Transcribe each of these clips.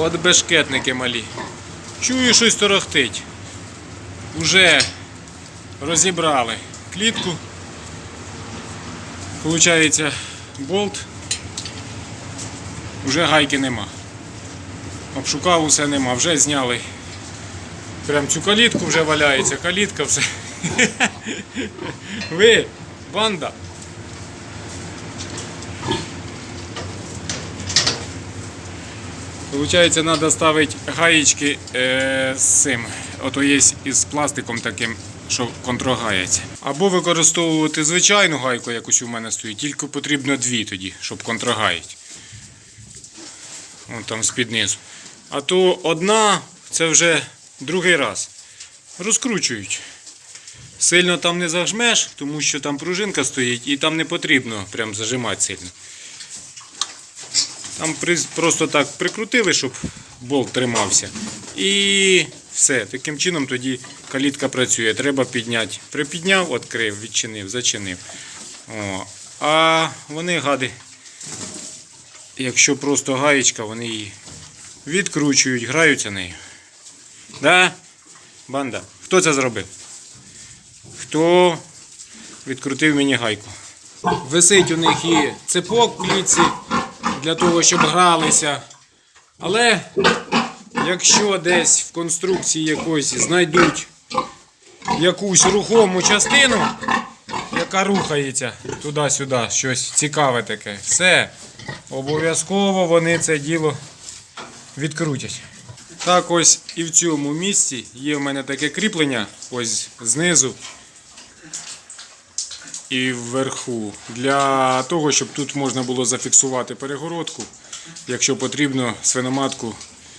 От бешкетники малі. Чую, щось торохтить. Уже розібрали клітку. Получається болт. Уже гайки нема. Обшукав усе нема, вже зняли. Прям цю калітку вже валяється, калітка все. Ви, банда. Получається, треба ставити гаєчки е, з цим. Ото є із пластиком таким, що контрогається. Або використовувати звичайну гайку, якусь у мене стоїть, тільки потрібно дві тоді, щоб контрогаїть. Вон там з-під низу. А то одна це вже другий раз. Розкручують. Сильно там не зажмеш, тому що там пружинка стоїть і там не потрібно прям зажимати сильно. Там просто так прикрутили, щоб болт тримався. І все. Таким чином тоді калітка працює. Треба підняти. Припідняв, відкрив, відчинив, зачинив. О. А вони гади, якщо просто гаєчка, вони її відкручують, граються нею. Да? Банда. Хто це зробив? Хто відкрутив мені гайку? Висить у них і цепок в клітці для того, щоб гралися. Але якщо десь в конструкції якоїсь знайдуть якусь рухому частину, яка рухається туди-сюди, щось цікаве таке, все, обов'язково вони це діло відкрутять. Так ось і в цьому місці є в мене таке кріплення, ось знизу і вверху. Для того, щоб тут можна було зафіксувати перегородку, якщо потрібно свиноматку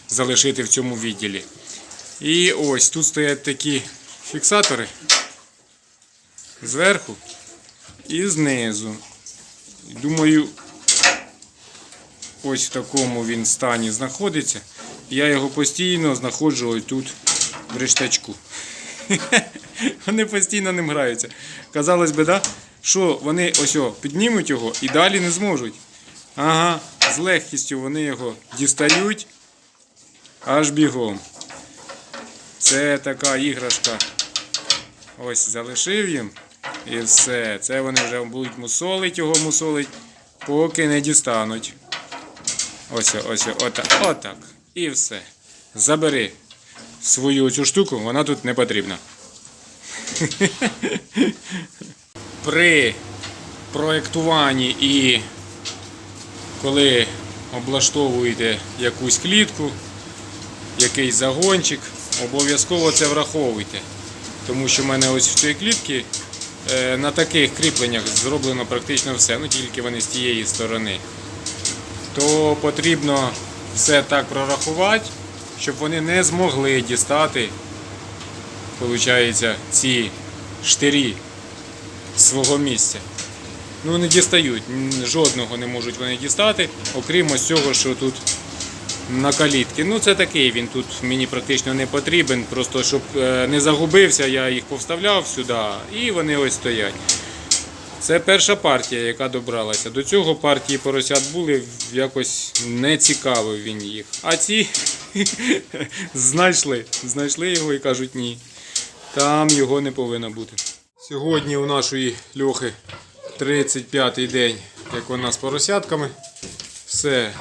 залишити в цьому відділі. І ось тут стоять такі фіксатори зверху і знизу. Думаю, ось в такому він стані знаходиться. Я його постійно знаходжу ось тут в рештачку. Вони постійно ним граються. Казалось би, да? що вони ось піднімуть його і далі не зможуть. Ага, з легкістю вони його дістають аж бігом. Це така іграшка. Ось залишив їм. І все. Це вони вже будуть мусолить його мусолить, поки не дістануть. Ось, ось, отак, отак. І все. Забери свою цю штуку, вона тут не потрібна. При проєктуванні і коли облаштовуєте якусь клітку, якийсь загончик, обов'язково це враховуйте. Тому що в мене ось в цій клітці е, на таких кріпленнях зроблено практично все, ну тільки вони з тієї сторони. То потрібно все так прорахувати, щоб вони не змогли дістати, виходить, ці штирі свого місця. Ну, не дістають, жодного не можуть вони дістати, окрім ось цього, що тут на калітці. Ну, це такий він тут мені практично не потрібен. Просто щоб е, не загубився, я їх повставляв сюди і вони ось стоять. Це перша партія, яка добралася. До цього партії поросят були, якось не цікавив він їх. А ці знайшли. Знайшли його і кажуть ні. Там його не повинно бути. Сьогодні у нашої льохи 35-й день, як вона з поросятками. Все.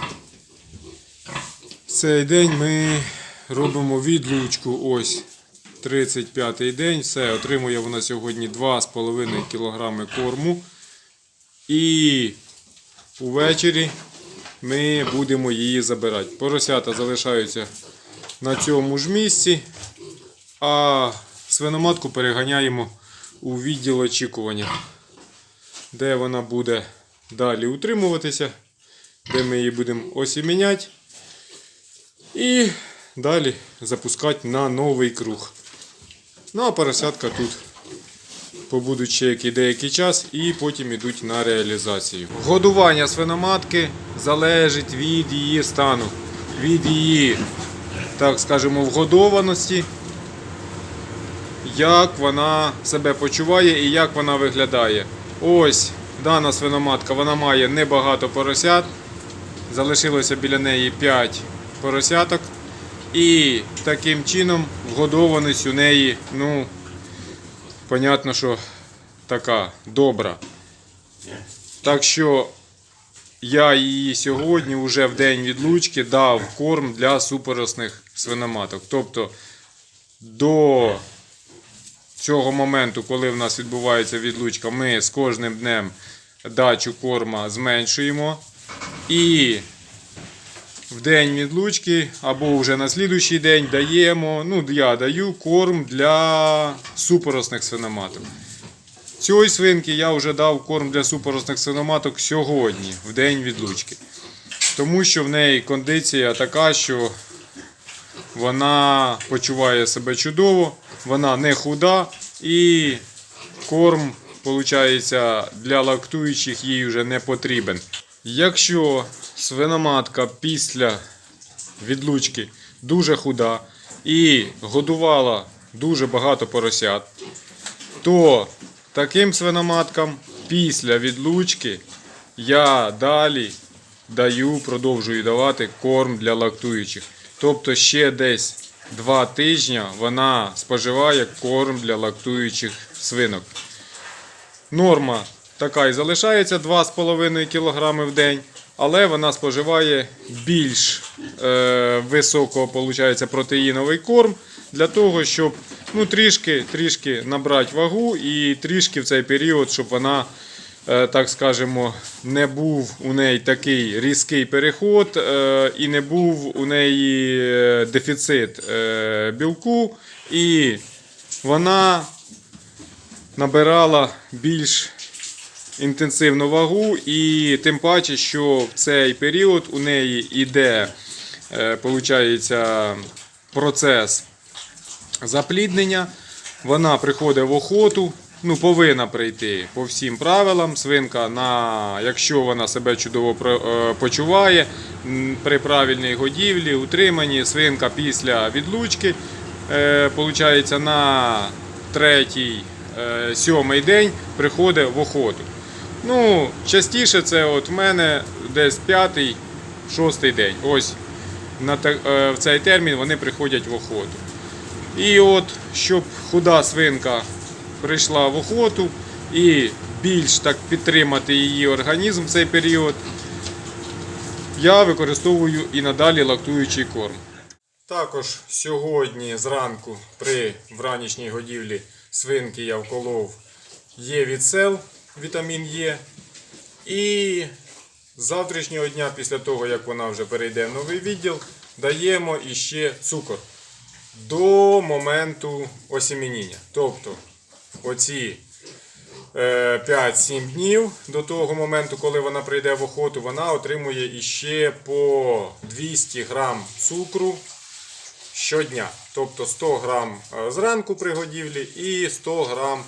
Цей день ми робимо відлучку. Ось 35-й день. Все, отримує вона сьогодні 2,5 кг корму. І увечері ми будемо її забирати. Поросята залишаються на цьому ж місці, а свиноматку переганяємо у відділ очікування, де вона буде далі утримуватися, де ми її будемо осіміняти. І далі запускати на новий круг. Ну а поросятка тут побудуть ще який деякий час і потім йдуть на реалізацію. Годування свиноматки залежить від її стану, від її, так скажемо, вгодованості, як вона себе почуває і як вона виглядає. Ось дана свиноматка вона має небагато поросят. Залишилося біля неї 5 поросяток. І таким чином вгодованість у неї, ну, понятно, що така добра. Так що я її сьогодні, вже в день відлучки, дав корм для супоросних свиноматок. Тобто до цього моменту, коли в нас відбувається відлучка, ми з кожним днем дачу корма зменшуємо. І в день відлучки або вже на слідуючий день даємо, ну я даю корм для супоросних свиноматок. Цієї свинки я вже дав корм для супоросних свиноматок сьогодні, в день відлучки. Тому що в неї кондиція така, що вона почуває себе чудово, вона не худа і корм, виходить, для лактуючих їй вже не потрібен. Якщо свиноматка після відлучки дуже худа і годувала дуже багато поросят, то таким свиноматкам після відлучки я далі даю, продовжую давати корм для лактуючих. Тобто ще десь 2 тижні вона споживає корм для лактуючих свинок. Норма така і залишається 2,5 кг в день, але вона споживає більш е, високо получається, протеїновий корм для того, щоб ну, трішки, трішки набрати вагу і трішки в цей період, щоб вона, е, так скажемо, не був у неї такий різкий переход е, і не був у неї е, дефіцит білку, і вона набирала більш інтенсивну вагу, і тим паче, що в цей період у неї йде е, процес запліднення. Вона приходить в охоту. Ну, повинна прийти по всім правилам. Свинка, на, якщо вона себе чудово е, почуває при правильній годівлі, утриманні, свинка після відлучки, е, получається, на третій, сьомий день приходить в охоту. Ну, частіше це от в мене десь п'ятий, шостий день. Ось на е, в цей термін вони приходять в охоту. І от, щоб худа свинка прийшла в охоту і більш так підтримати її організм в цей період, я використовую і надалі лактуючий корм. Також сьогодні зранку при вранішній годівлі свинки я вколов є від вітамін Е. І з завтрашнього дня, після того як вона вже перейде в новий відділ, даємо іще цукор до моменту осімініння. Тобто оці е, 5-7 днів до того моменту, коли вона прийде в охоту, вона отримує іще по 200 грам цукру щодня. Тобто 100 грам е, зранку при годівлі і 100 грам е,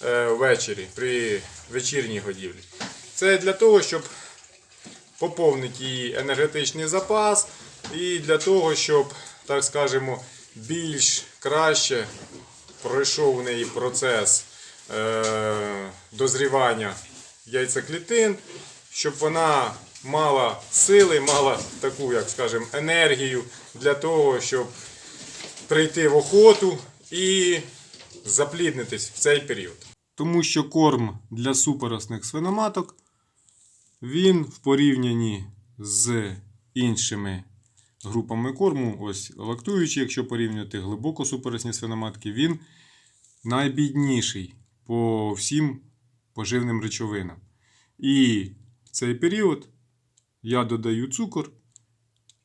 ввечері при вечірній годівлі. Це для того, щоб поповнити її енергетичний запас і для того, щоб, так скажемо, більш краще пройшов у неї процес е, дозрівання яйцеклітин, щоб вона мала сили, мала таку, як скажемо, енергію для того, щоб прийти в охоту і запліднитись в цей період. Тому що корм для супоросних свиноматок він в порівнянні з іншими групами корму, ось лактуючі, якщо порівнювати глибоко супоросні свиноматки, він найбідніший по всім поживним речовинам. І в цей період я додаю цукор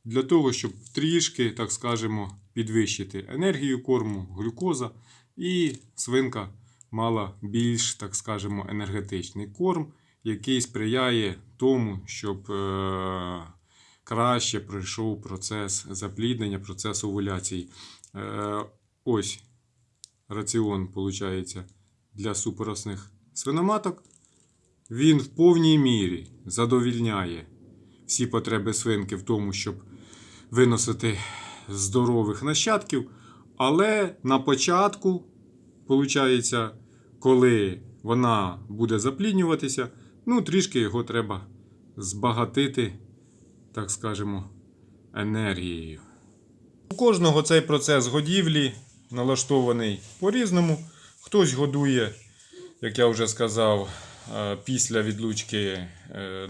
для того, щоб трішки, так скажемо, підвищити енергію корму, глюкоза, і свинка мала більш, так скажемо, енергетичний корм, який сприяє тому, щоб е, краще пройшов процес запліднення, процес овуляції. Е, ось раціон, виходить, для супоросних свиноматок. Він в повній мірі задовільняє всі потреби свинки в тому, щоб виносити здорових нащадків. Але на початку, виходить, коли вона буде запліднюватися, ну трішки його треба збагатити, так скажемо, енергією. У кожного цей процес годівлі налаштований по-різному. Хтось годує, як я вже сказав, е, після відлучки е,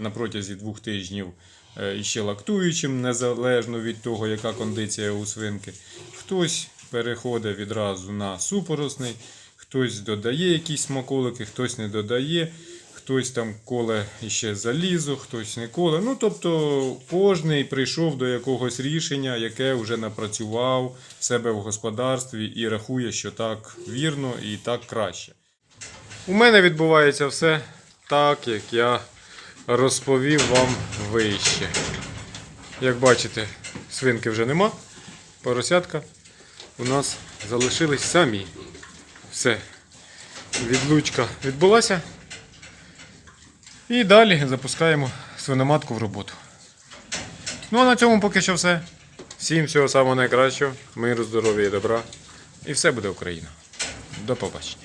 на протязі двох тижнів е, іще лактуючим, незалежно від того, яка кондиція у свинки. Хтось переходить відразу на супоросний, хтось додає якісь смаколики, хтось не додає. Хтось там коле іще залізо, хтось не коле. Ну, тобто, кожний прийшов до якогось рішення, яке вже напрацював себе в господарстві і рахує, що так вірно і так краще. У мене відбувається все так, як я розповів вам вище. Як бачите, свинки вже нема, поросятка у нас залишились самі. Все. Відлучка відбулася. І далі запускаємо свиноматку в роботу. Ну а на цьому поки що все. Всім всього самого найкращого, миру, здоров'я і добра. І все буде Україна. До побачення.